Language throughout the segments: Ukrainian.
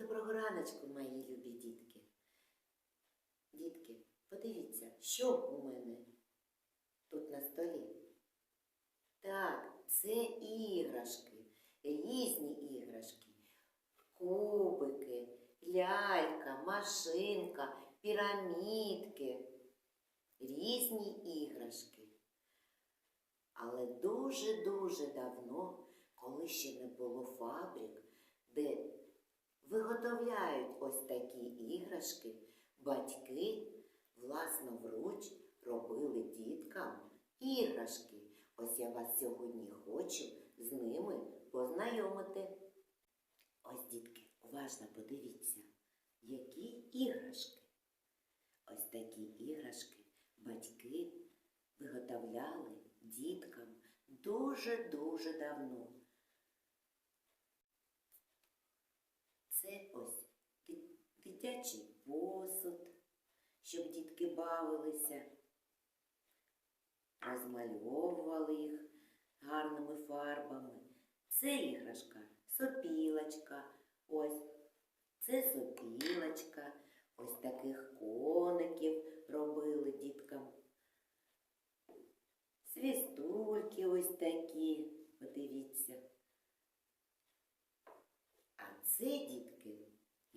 Доброго раночку, мої любі дітки. Дітки, подивіться, що у мене тут на столі. Так, це іграшки, різні іграшки, кубики, лялька, машинка, пірамідки, різні іграшки. Але дуже-дуже давно, коли ще не було фабрик, де виготовляють ось такі іграшки, батьки власновруч робили діткам іграшки. Ось я вас сьогодні хочу з ними познайомити. Ось, дітки, уважно подивіться, які іграшки. Ось такі іграшки батьки виготовляли діткам дуже-дуже давно. Це ось дитячий посуд, щоб дітки бавилися, розмальовували їх гарними фарбами. Це іграшка сопілочка. Ось це сопілочка. Ось таких коників робили діткам. Свістульки ось такі, подивіться. А це, дітки,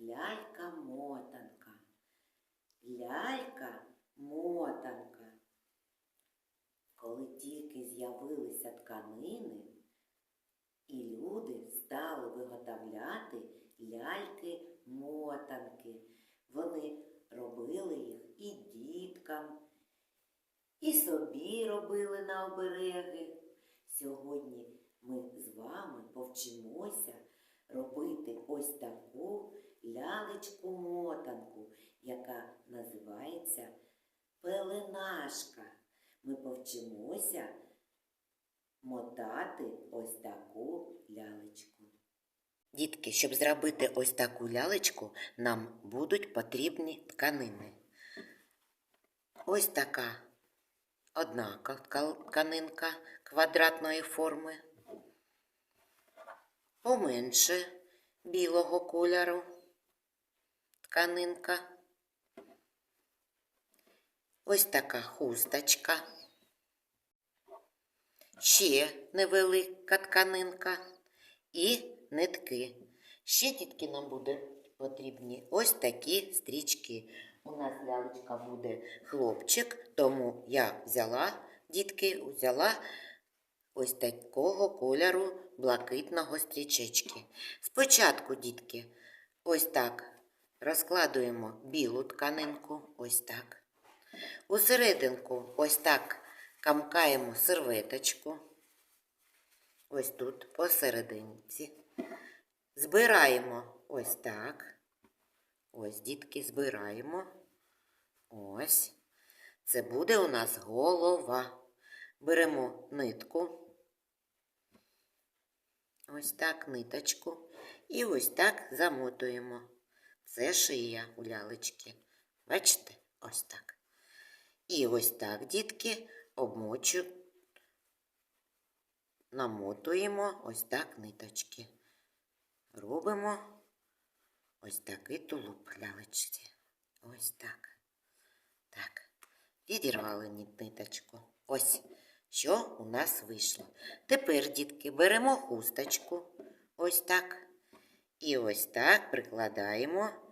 лялька-мотанка. Лялька-мотанка. Коли тільки з'явилися тканини, і люди стали виготовляти ляльки-мотанки. Вони робили їх і діткам, і собі робили на обереги. Сьогодні ми з вами повчимося робити ось таку лялечку-мотанку, яка називається пеленашка. Ми повчимося мотати ось таку лялечку. Дітки, щоб зробити ось таку лялечку, нам будуть потрібні тканини. Ось така одна тканинка квадратної форми, поменше білого кольору тканинка. Ось така хусточка. Ще невелика тканинка і нитки. Ще дітки нам буде потрібні ось такі стрічки. У нас лялечка буде хлопчик, тому я взяла, дітки, взяла ось такого кольору блакитного стрічечки. Спочатку, дітки, ось так розкладуємо білу тканинку, ось так. У серединку ось так камкаємо серветочку. Ось тут посерединці. Збираємо ось так. Ось, дітки, збираємо. Ось. Це буде у нас голова. Беремо нитку. Ось так ниточку. І ось так замотуємо. Це шия у лялечки. Бачите? Ось так. І ось так, дітки, обмочу, намотуємо ось так ниточки. Робимо ось такий тулуб лялечці. Ось так. Так. Відірвали ниточку. Ось, що у нас вийшло. Тепер, дітки, беремо хусточку. Ось так. І ось так прикладаємо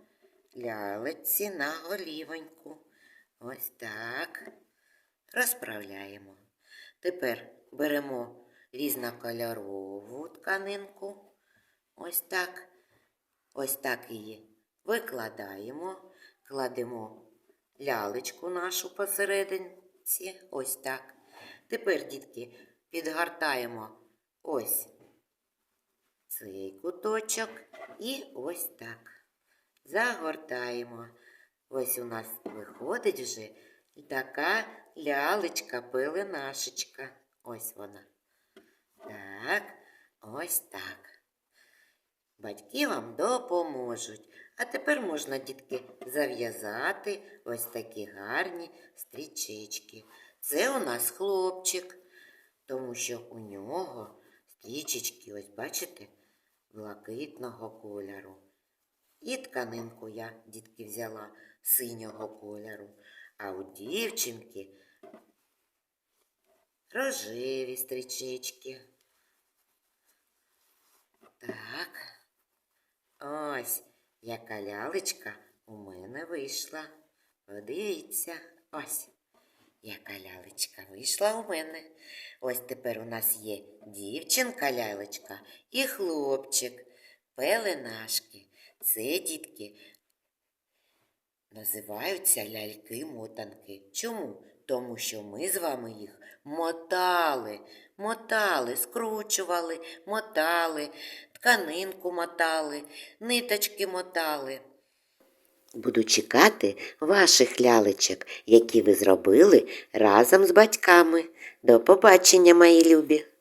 лялечці на голівоньку. Ось так. Розправляємо. Тепер беремо різнокольорову тканинку. Ось так. Ось так її викладаємо, кладемо лялечку нашу посерединці. Ось так. Тепер, дітки, підгортаємо ось цей куточок і ось так. Загортаємо. Ось у нас виходить вже така лялечка пеленашечка. Ось вона. Так, ось так. Батьки вам допоможуть. А тепер можна, дітки, зав'язати ось такі гарні стрічечки. Це у нас хлопчик, тому що у нього стрічечки, ось бачите, блакитного кольору. І тканинку я, дітки, взяла синього кольору, а у дівчинки рожеві стрічечки. Так. Ось, яка лялечка у мене вийшла. Подивіться, ось, яка лялечка вийшла у мене. Ось тепер у нас є дівчинка лялечка і хлопчик, пеленашки. Це дітки називаються ляльки-мотанки. Чому? Тому що ми з вами їх мотали, мотали, скручували, мотали, тканинку мотали, ниточки мотали. Буду чекати ваших лялечок, які ви зробили разом з батьками. До побачення, мої любі!